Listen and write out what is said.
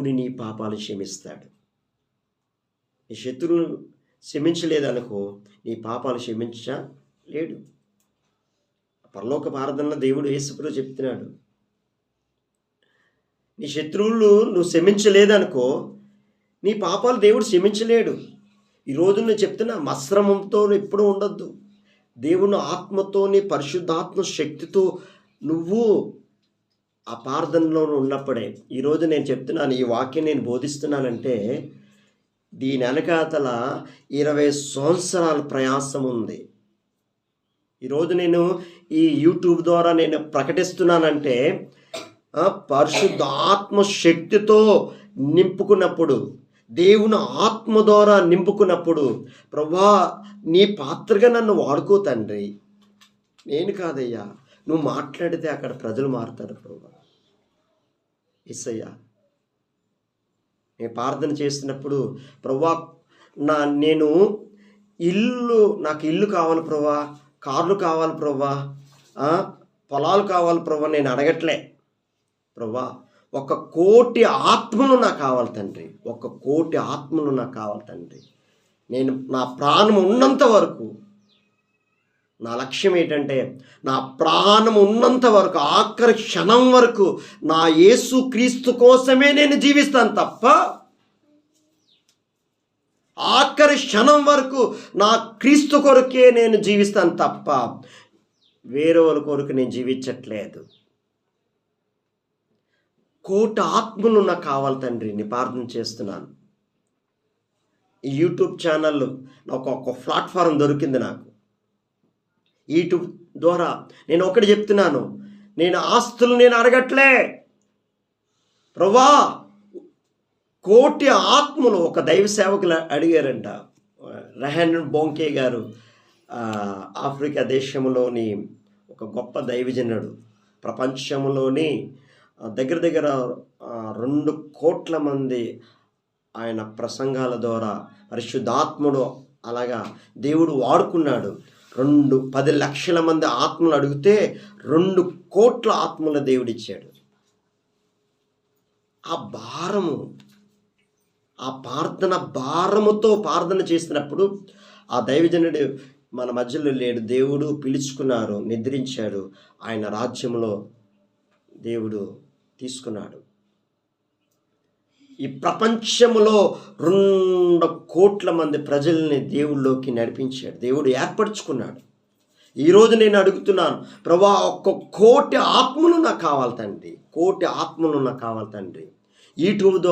దేవుని నీ పాపాలు క్షమిస్తాడు. నీ శత్రువును క్షమించలేదనుకో నీ పాపాలు క్షమించలేడు పరలోక ప్రార్థనలో దేవుడు యేసుప్రభు చెప్తున్నాడు. నీ శత్రువులు నువ్వు క్షమించలేదనుకో నీ పాపాలు దేవుడు క్షమించలేడు. ఈరోజు నేను చెప్తున్నా మశ్రమంతో ఎప్పుడూ ఉండొద్దు. దేవుని ఆత్మతోని పరిశుద్ధాత్మ శక్తితో నువ్వు ఆ ప్రార్థనలో ఉన్నప్పుడే ఈరోజు నేను చెప్తున్నాను ఈ వాక్యం నేను బోధిస్తున్నానంటే దీని వెనకాతల ఇరవై సంవత్సరాల ప్రయాసం ఉంది. ఈరోజు నేను ఈ యూట్యూబ్ ద్వారా నేను ప్రకటిస్తున్నానంటే పరిశుద్ధాత్మ శక్తితో నింపుకున్నప్పుడు దేవుని ఆత్మ ద్వారా నింపుకున్నప్పుడు ప్రభా నీ పాత్రగా నన్ను వాడుకో తండ్రి. నేను కాదయ్యా నువ్వు మాట్లాడితే అక్కడ ప్రజలు మారుతారు ప్రభా. ఎస్సయ్యా నేను ప్రార్థన చేస్తున్నప్పుడు ప్రభా నా నేను ఇల్లు నాకు ఇల్లు కావాలి ప్రభా కార్లు కావాలి ప్రభా పొలాలు కావాలి ప్రభా నేను అడగట్లే. ప్రభా ఒక కోటి ఆత్మలు నాకు కావాలి తండ్రి. ఒక కోటి ఆత్మలు నాకు కావాలి తండ్రి. నేను నా ప్రాణం ఉన్నంత వరకు నా లక్ష్యం ఏంటంటే నా ప్రాణం ఉన్నంత వరకు ఆఖరి క్షణం వరకు నా యేసు క్రీస్తు కోసమే నేను జీవిస్తాను తప్ప ఆఖరి క్షణం వరకు నా క్రీస్తు కొరకే నేను జీవిస్తాను తప్ప వేరే వారి కొరకు నేను జీవించట్లేదు. కోట ఆత్మలు నాకు కావాలి తండ్రి నీ ప్రార్థన చేస్తున్నాను. ఈ యూట్యూబ్ ఛానల్ నాకు ఒక ప్లాట్ఫారం దొరికింది నాకు. యూట్యూబ్ ద్వారా నేను ఒకటి చెప్తున్నాను. నేను ఆస్తులు నేను అడగట్లే. ప్రభా కోటి ఆత్మలు ఒక దైవ సేవకులు అడిగారంట. రెహన్ బోంకే గారు ఆఫ్రికా దేశంలోని ఒక గొప్ప దైవజనుడు. ప్రపంచంలోని దగ్గర దగ్గర రెండు కోట్ల మంది ఆయన ప్రసంగాల ద్వారా పరిశుద్ధాత్ముడు అలాగా దేవుడు వాడుకున్నాడు. రెండు పది లక్షల మంది ఆత్మలు అడిగితే రెండు కోట్ల ఆత్మల దేవుడిచ్చాడు ఆ భారము ఆ ప్రార్థన భారముతో ప్రార్థన చేసినప్పుడు ఆ దైవజనుడు మన మధ్యలో లేడు. దేవుడు పిలుచుకున్నారు నిద్రించాడు. ఆయన రాజ్యంలో దేవుడు తీసుకున్నాడు. ఈ ప్రపంచంలో రెండు కోట్ల మంది ప్రజల్ని దేవుళ్ళలోకి నడిపించాడు. దేవుడు ఏర్పరచుకున్నాడు. ఈరోజు నేను అడుగుతున్నాను ప్రభా ఒక్క కోటి ఆత్మలు నాకు కావాలి తండ్రి. కోటి ఆత్మలు నాకు కావాలి తండ్రి. యూట్యూబ్